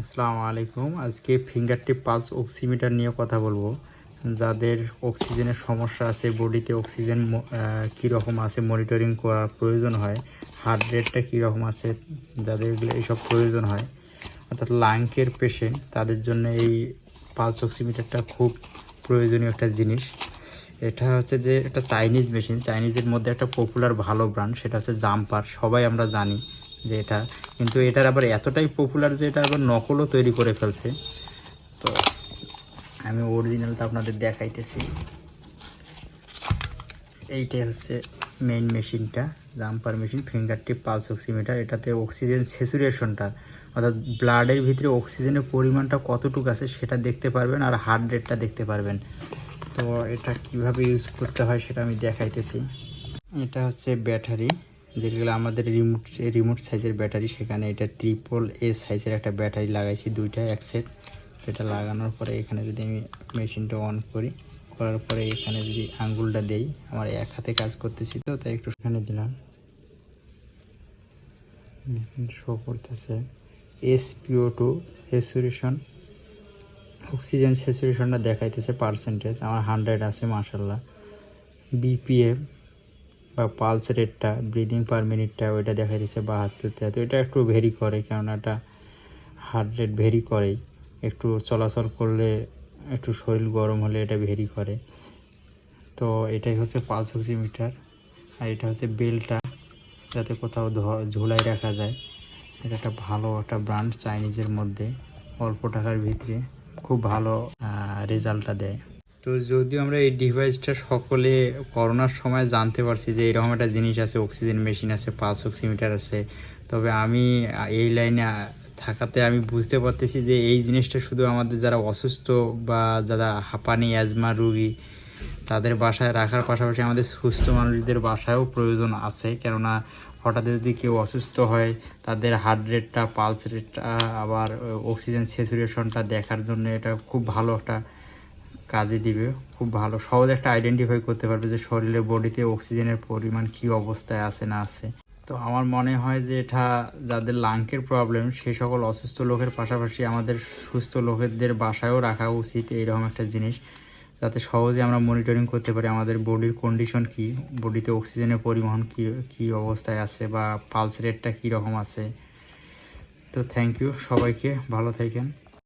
আসসালামু আলাইকুম। আজকে ফিঙ্গার টিপ পালস অক্সিমিটার নিয়ে কথা বলব। যাদের অক্সিজেনের সমস্যা আছে বডিতে অক্সিজেন কীরকম আছে মনিটরিং করার প্রয়োজন হয় হার্ট রেটটা কীরকম আছে, যাদের এগুলো এইসব প্রয়োজন হয়, অর্থাৎ লাংকের পেশেন্ট তাদের জন্য এই পালস অক্সিমিটারটা খুব প্রয়োজনীয় একটা জিনিস। এটা হচ্ছে যে একটা চাইনিজ মেশিন চাইনিজের মধ্যে একটা পপুলার ভালো ব্র্যান্ড সেটা হচ্ছে জাম্পার সবাই আমরা জানি যে এটা, কিন্তু এটার আবার এতটাই পপুলার যে এটা আবার নকলও তৈরি করে ফেলছে। তো আমি অরিজিনালটা আপনাদের দেখাইতেছি। এইটাই হচ্ছে মেইন মেশিনটা jumper machine finger tip pulse oximeter এটাতে অক্সিজেন স্যাচুরেশনটা অর্থাৎ ব্লাডের ভিতরে অক্সিজেনের পরিমাণটা কতটুকু আছে সেটা দেখতে পারবেন আর হার্ট রেটটা দেখতে পারবেন। তো এটা কীভাবে ইউজ করতে হয় সেটা আমি দেখাইতেছি। এটা হচ্ছে ব্যাটারি, যেগুলো আমাদের রিমোট রিমোট সাইজের ব্যাটারি। সেখানে এটা ট্রিপল এ সাইজের একটা ব্যাটারি লাগাইছি দুইটা, এক সেট সেটা লাগানোর পরে এখানে যদি আমি মেশিনটা অন করি, করার পরে এখানে যদি আঙ্গুলটা দেই, আমার এক হাতে কাজ করতেছি তো, তাই একটু এখানে দিলাম। শো করতেছে। S SPO two saturation oxygen স্যাচুরেশনটা দেখাইতেছে পার্সেন্টেজ আমার হান্ড্রেড আছে মাসাল্লাহ বিপিএম বা পালস রেটটা ব্রিদিং পার মিনিটটা ওইটা দেখাইতেছে বাহাত্তর তিয়াত্তর এটা একটু ভেরি করে, কেননা এটা হার্ট রেট ভেরি করেই। একটু চলাচল করলে, একটু শরীর গরম হলে এটা ভেরি করে। তো এটাই হচ্ছে পালস অক্সিমিটার আর এটা হচ্ছে বেলটা যাতে কোথাও ঝুলাই রাখা যায়। এটা একটা ভালো একটা ব্র্যান্ড চাইনিজের মধ্যে, অল্প টাকার ভিতরে। খুব ভালো রেজাল্টটা দেয়। তো যদিও আমরা এই ডিভাইসটা সকলে করোনার সময় জানতে পারছি যে এরকম একটা জিনিস আছে, অক্সিজেন মেশিন আছে পালস অক্সিমিটার আছে, তবে আমি এই লাইনে থাকাতে আমি বুঝতে পারতেছি যে এই জিনিসটা শুধু আমাদের যারা অসুস্থ বা যারা হাঁপানি, অ্যাজমা রুগী তাদের বাসায় রাখার পাশাপাশি আমাদের সুস্থ মানুষদের বাসায়ও প্রয়োজন আছে। কেননা হঠাৎ যদি কেউ অসুস্থ হয়, তাদের হার্ট রেটটা পালস রেটটা আবার অক্সিজেন স্যাচুরেশনটা দেখার জন্য এটা খুব ভালো একটা কাজে দিবে। খুব ভালো, সহজে একটা আইডেন্টিফাই করতে পারবে যে শরীরের বডিতে অক্সিজেনের পরিমাণ কি অবস্থায় আছে না আছে। তো আমার মনে হয় যে এটা যাদের লাংকের প্রবলেম সেই সকল অসুস্থ লোকের পাশাপাশি আমাদের সুস্থ লোকেদের বাসায়ও রাখা উচিত এইরকম একটা জিনিস। যাতে সহজে আমরা মনিটরিং করতে পারি আমাদের বডির কন্ডিশন কি বডিতে অক্সিজেনের পরিবহন কি কি অবস্থায় আছে বা পালস রেটটা কীরকম আছে। তো থ্যাংক ইউ সবাইকে, ভালো থাকেন।